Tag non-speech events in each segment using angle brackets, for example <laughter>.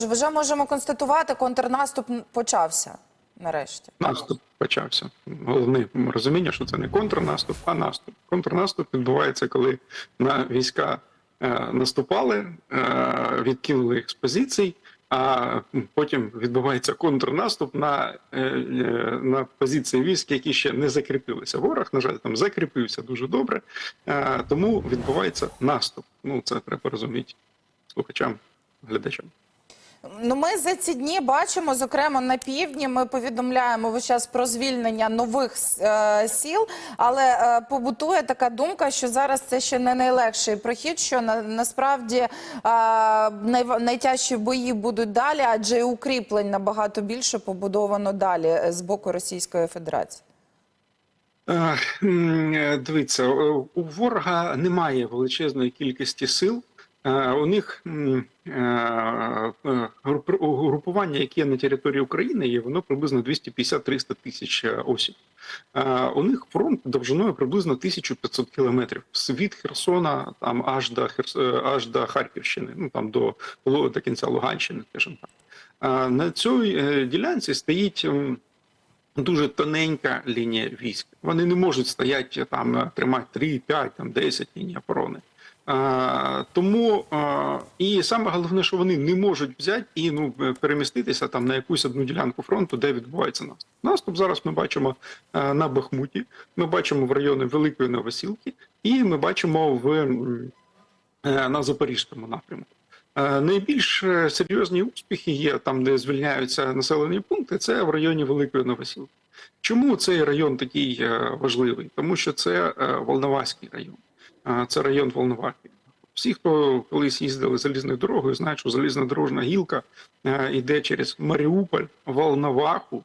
Вже можемо констатувати, контрнаступ почався нарешті. Наступ почався. Головне розуміння, що це не контрнаступ, а наступ. Контрнаступ відбувається, коли на війська е, наступали, е, відкинули їх з позицій, а потім відбувається контрнаступ на, е, е, на позиції військ, які ще не закріпилися. Ворог, на жаль, там закріпився дуже добре, е, тому відбувається наступ. Ну це треба розуміти слухачам, глядачам. Ну, ми за ці дні бачимо, зокрема на півдні. Ми повідомляємо весь час про звільнення нових е, сіл, але е, побутує така думка, що зараз це ще не найлегший прохід. Що на, насправді е, най, найтяжчі бої будуть далі, адже і укріплень набагато більше побудовано далі е, з боку Російської Федерації. Е, е, Дивіться, у ворога немає величезної кількості сил. Е, У них е, е, групу- угрупування, яке на території України є, воно приблизно 250-300 тисяч осіб. У них фронт довжиною приблизно 1500 кілометрів від Херсона там аж до Херс... аж до Харківщини, ну там до, до кінця Луганщини, скажімо так. На цій ділянці стоїть. дуже тоненька лінія військ. Вони не можуть стояти там, тримати 3, 5, там 10 ліній оборони. А, тому і саме головне, що вони не можуть взяти і ну е, переміститися там на якусь одну ділянку фронту, де відбувається наступ. Наступ зараз ми бачимо е, на Бахмуті, ми бачимо в районі Великої Новосілки, і ми бачимо в е, на Запорізькому напрямку. Е, Найбільш е, серйозні успіхи є там, де звільняються населені пункти. Це в районі Великої Новосілки. Чому цей район такий е, важливий? Тому що це е, Волноваський район, Е, це район Волновахи. Всі, хто колись їздили залізною дорогою, знають, що залізнодорожна гілка е, йде через Маріуполь, Волноваху,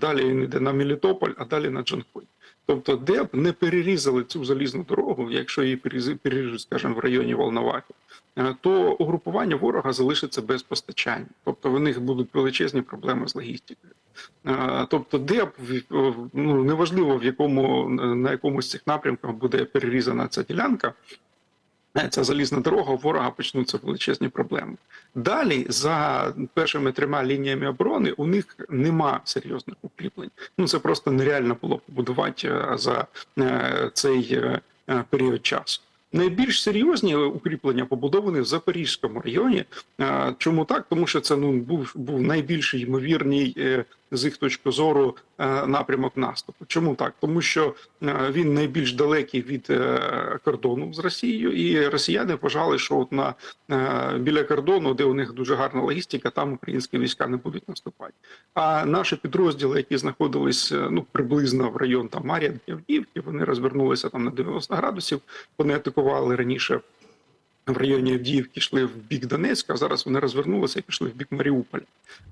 далі він йде на Мелітополь, а далі на Джанкой. Тобто, де б не перерізали цю залізну дорогу, якщо її переріжуть, скажімо, в районі Волновахи, е, то угрупування ворога залишиться без постачання. Тобто, в них будуть величезні проблеми з логістикою. Е, Тобто, де ну неважливо в якому на якомусь цих напрямках буде перерізана ця ділянка. е, Ця залізна дорога у ворога почнуться величезні проблеми. Далі за першими трьома лініями оборони у них нема серйозних укріплень. Ну це просто нереально було побудувати е, за е, цей е, е, період часу. Найбільш серйозні укріплення побудовані в Запорізькому районі. Е, Чому так? Тому що це ну був був найбільш ймовірний е, з їх точки зору е, напрямок наступу. Чому так? Тому що е, він найбільш далекий від е, кордону з Росією, і росіяни вважали, що от на біля кордону, де у них дуже гарна логістика, там українські війська не будуть наступати. А наші підрозділи, які знаходились ну приблизно в район там Мар'янки, Авдіївки, вони розвернулися там на 90 градусів. Вони атакували раніше в районі Авдіївки, йшли в бік Донецька. а Зараз вони розвернулися і пішли в бік Маріуполя.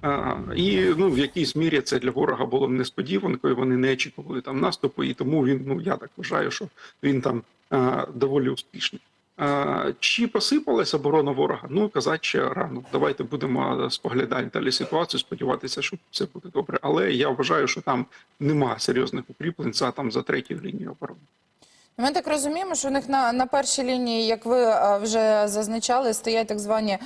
А, і ну в якійсь мірі це для ворога було несподіванкою. Вони не очікували там наступу, і тому він ну я так вважаю, що він там а, доволі успішний. А, Чи посипалася оборона ворога? Ну казати ще рано. Давайте будемо споглядати далі ситуацію. Сподіватися, що все буде добре. Але я вважаю, що там нема серйозних укріплень за там за третю лінію оборони. Ми так розуміємо, що у них на, на першій лінії, як ви вже зазначали, стоять так звані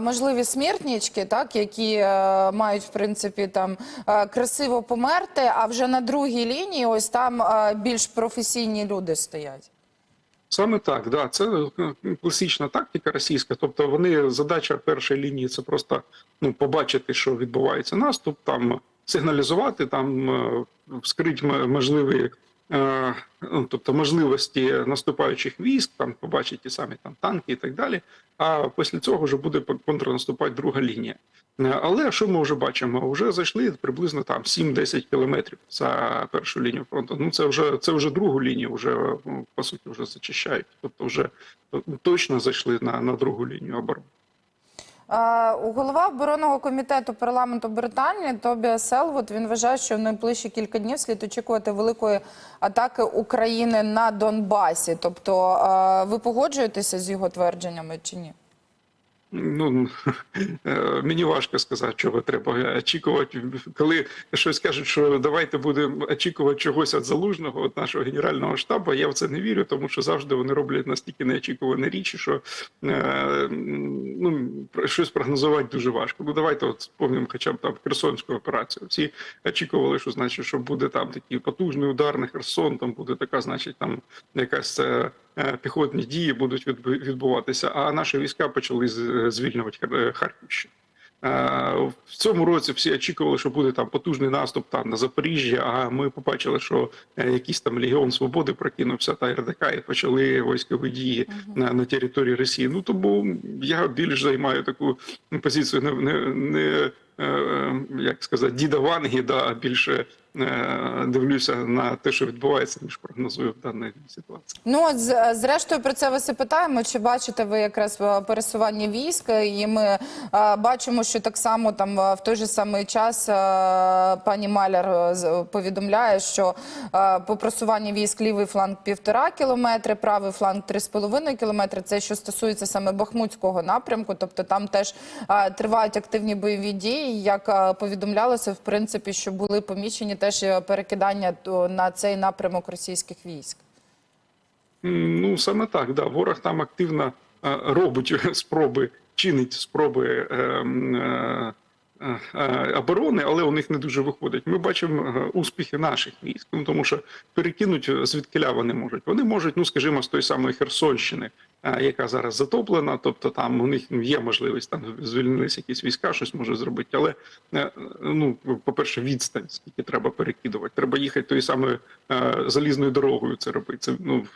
можливі смертнички, так які е, мають в принципі там е, красиво померти. А вже на другій лінії, ось там е, більш професійні люди стоять. Саме так, да, це класична тактика російська. Тобто, вони задача першої лінії це просто ну побачити, що відбувається наступ, там сигналізувати, там вскрити можливі. Е, Ну, тобто можливості наступаючих військ, там побачити ті самі там танки і так далі. А після цього вже буде контрнаступати друга лінія. Е, Але що ми вже бачимо? Вже зайшли приблизно там 7-10 кілометрів за першу лінію фронту. Ну це вже це вже другу лінію, вже ну, по суті вже зачищають. Тобто, вже точно зайшли на, на другу лінію оборони. Голова оборонного комітету парламенту Британії Тобіа Селвуд він вважає, що в найближчі кілька днів слід очікувати великої атаки України на Донбасі. Тобто, ви погоджуєтеся з його твердженнями чи ні? Ну <laughs> е, мені важко сказати, чого треба очікувати. Коли щось кажуть, що давайте будемо очікувати чогось від залужного, від нашого генерального штабу. Я в це не вірю, тому що завжди вони роблять настільки неочікувані річі, що е, ну щось прогнозувати дуже важко. Ну давайте от спомнимо, хоча б там Херсонську операцію. Всі очікували, що значить, що буде там такий потужний удар на Херсон, там буде така, значить, там якась. Е, е, Піхотні дії будуть відбу- відбуватися, а наші війська почали звільнювати Хар- Харківщину. Е, В цьому році всі очікували, що буде там потужний наступ там на Запоріжжя. А ми побачили, що е, якийсь там легіон свободи прокинувся та РДК і почали військові дії на, на території Росії. Ну тому я більш займаю таку позицію не, не, не е, як сказати, діда Ванги, да, більше е, дивлюся на те, що відбувається, ніж прогнозую в даній ситуації. Ну, от, зрештою, про це вас і питаємо. Чи бачите ви якраз е, пересування військ? І ми е, бачимо, що так само там е, в той же самий час е, пані Маляр е, повідомляє, що е, по просуванню військ лівий фланг півтора кілометри, правий фланг три з половиною кілометри. Це що стосується саме Бахмутського напрямку, тобто там теж е, тривають активні бойові дії. Як е, повідомлялося, в принципі, що були помічені теж е, перекидання на цей напрямок російських військ. Ну саме так, да. Ворог там активно е, робить <laughs> спроби, чинить спроби. е, Оборони, але у них не дуже виходить. Ми бачимо успіхи наших військ, ну тому що перекинуть звідкиля вони можуть. Вони можуть, ну скажімо, з тої самої Херсонщини, яка зараз затоплена. Тобто там у них є можливість там звільнилися якісь війська, щось може зробити. Але е, ну, по-перше, відстань, скільки треба перекидувати. Треба їхати тою самою е, залізною дорогою. Це робити. Це ну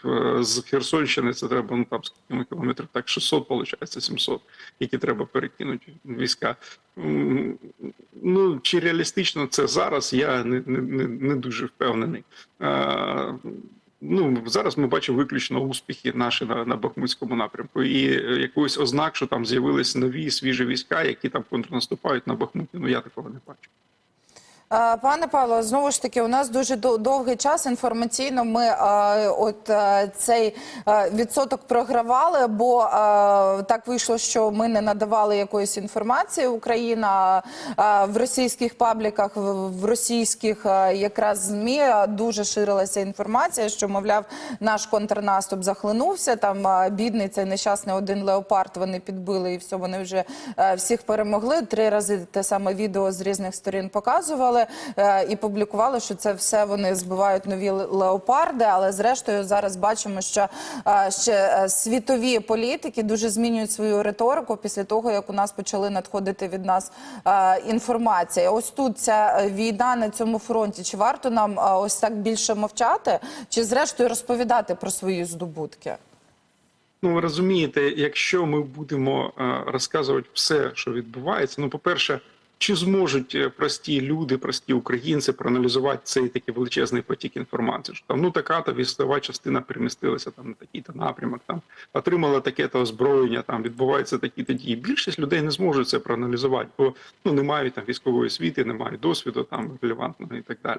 з Херсонщини це треба ну там скільки кілометрів, так 600, виходить, 700, які треба перекинути війська. Ну чи реалістично це зараз? Я не, не, не, не дуже впевнений. Ну зараз ми бачимо виключно успіхи наші на, на Бахмутському напрямку, і е, якоїсь ознак, що там з'явились нові свіжі війська, які там контрнаступають на Бахмуті. Ну я такого не бачу. Пане Павло, знову ж таки, у нас дуже довгий час інформаційно ми от е, цей е, відсоток програвали, бо е, так вийшло, що ми не надавали якоїсь інформації. Україна в російських пабліках, в, російських якраз змі дуже ширилася інформація, що мовляв, наш контрнаступ захлинувся. Там бідний цей нещасний один леопард. Вони підбили і все. Вони вже всіх перемогли. Три рази те саме відео з різних сторін показували е, і публікували, що це все вони збивають нові леопарди. Але зрештою зараз бачимо, що е, ще е, світові політики дуже змінюють свою риторику після того, як у нас почали надходити від нас інформація. Ось тут ця війна на цьому фронті. Чи варто нам ось так більше мовчати, чи зрештою розповідати про свої здобутки? Ну, ви розумієте, якщо ми будемо розказувати все, що відбувається, ну, по-перше, чи зможуть е, прості люди, прості українці проаналізувати цей такий величезний потік інформації? Що там ну така то військова частина перемістилася там на такий-то напрямок, там отримала таке-то озброєння, там відбуваються такі-то дії. Більшість людей не зможуть це проаналізувати, бо ну не мають там військової освіти, не мають досвіду там релевантного і так далі.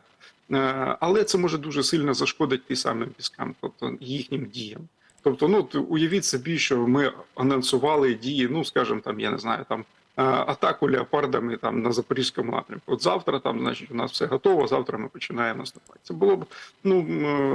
Е, Але це може дуже сильно зашкодити самим військам, тобто їхнім діям. Тобто, ну уявіть собі, що ми анонсували дії, ну скажімо, там я не знаю, там атаку леопардами там на запорізькому напрямку. От завтра там, значить, у нас все готово. Завтра ми починаємо наступати. Це було б ну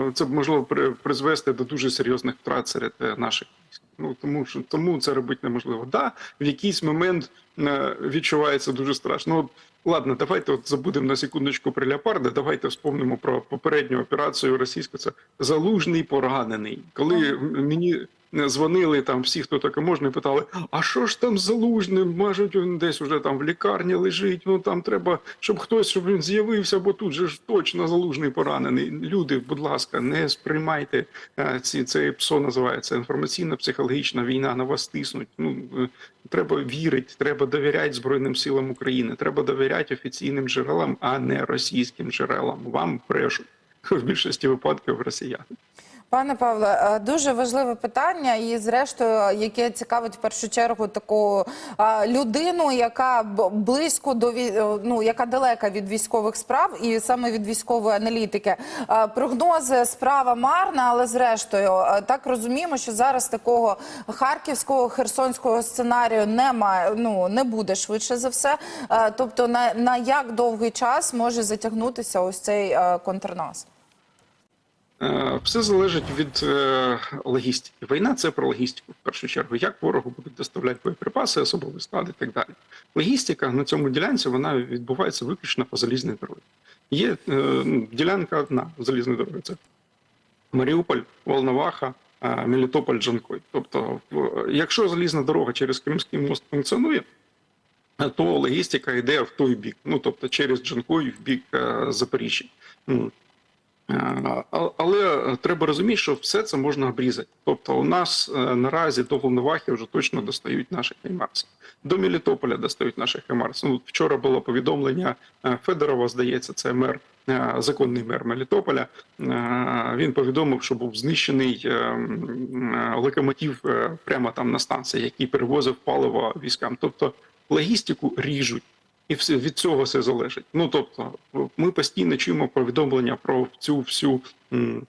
е, це б можливо при- призвести до дуже серйозних втрат серед е, наших військ. Ну тому що тому це робити неможливо. Да, в якийсь момент е, відчувається дуже страшно. От, Ладно, давайте от забудемо на секундочку про леопарда. Давайте вспомнимо про попередню операцію російську. Це залужний поранений. Коли мені дзвонили там всі, хто таке можна, і питали: а що ж там з залужним? Можуть він десь уже там в лікарні лежить. Ну там треба, щоб хтось, щоб він з'явився, бо тут же ж точно залужний поранений. Люди, будь ласка, не сприймайте е, ці це ПСО називається інформаційна психологічна війна. На вас тиснуть. Ну е, треба вірити, треба довіряти Збройним силам України, треба довіряти офіційним джерелам, а не російським джерелам. Вам брешуть <laughs> в більшості випадків росіяни. Пане Павле, е, дуже важливе питання, і зрештою, яке цікавить в першу чергу таку е, людину, яка близько до е, ну яка далека від військових справ і саме від військової аналітики. Прогнози справа марна, але зрештою так розуміємо, що зараз такого харківського херсонського сценарію немає. Ну не буде швидше за все. Тобто, на, на як довгий час може затягнутися ось цей контрнаступ? Е, Все залежить від е, логістики. Війна це про логістику в першу чергу. Як ворогу будуть доставляти боєприпаси, особовий склад і так далі. Логістика на цьому ділянці вона відбувається виключно по залізній дорозі. Є е, ну, ділянка одна залізної дороги. Це Маріуполь, Волноваха, е, Мелітополь, Джанкой. Тобто, якщо залізна дорога через Кримський мост функціонує, то логістика йде в той бік. Ну тобто через Джанкой в бік е, Запоріжжя. Е, Але треба розуміти, що все це можна обрізати. Тобто, у нас е, наразі до Волновахи вже точно достають наші Хаймарси. До Мелітополя достають наші Хаймарси. Ну, вчора було повідомлення е, Федорова, здається, це мер, законний мер Мелітополя. Він повідомив, що був знищений локомотив прямо там на станції, який перевозив паливо військам. Тобто логістику ріжуть. І від цього все залежить. Ну тобто, ми постійно чуємо повідомлення про цю всю м,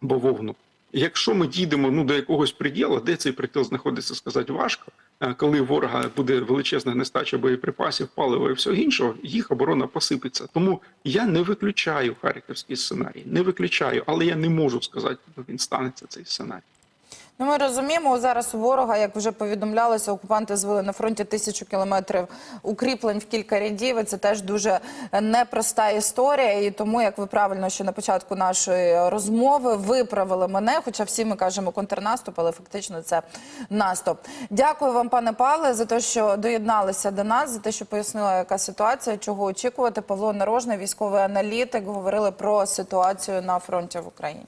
бавовну. Якщо ми дійдемо ну до якогось приділу, де цей приділ знаходиться, сказати важко. Е, Коли ворога буде величезна нестача боєприпасів, палива і всього іншого, їх оборона посипеться. Тому я не виключаю харківський сценарій, не виключаю, але я не можу сказати, він станеться цей сценарій. Ну, ми розуміємо, зараз у ворога, як вже повідомлялося, окупанти звели на фронті тисячу кілометрів укріплень в кілька рядів. І Це теж дуже непроста історія. І тому, як ви правильно ще на початку нашої розмови виправили мене, хоча всі ми кажемо контрнаступ, але фактично це наступ. Дякую вам, пане Павле, за те, що доєдналися до нас, за те, що пояснила, яка ситуація, чого очікувати. Павло Нарожний, військовий аналітик, говорили про ситуацію на фронті в Україні.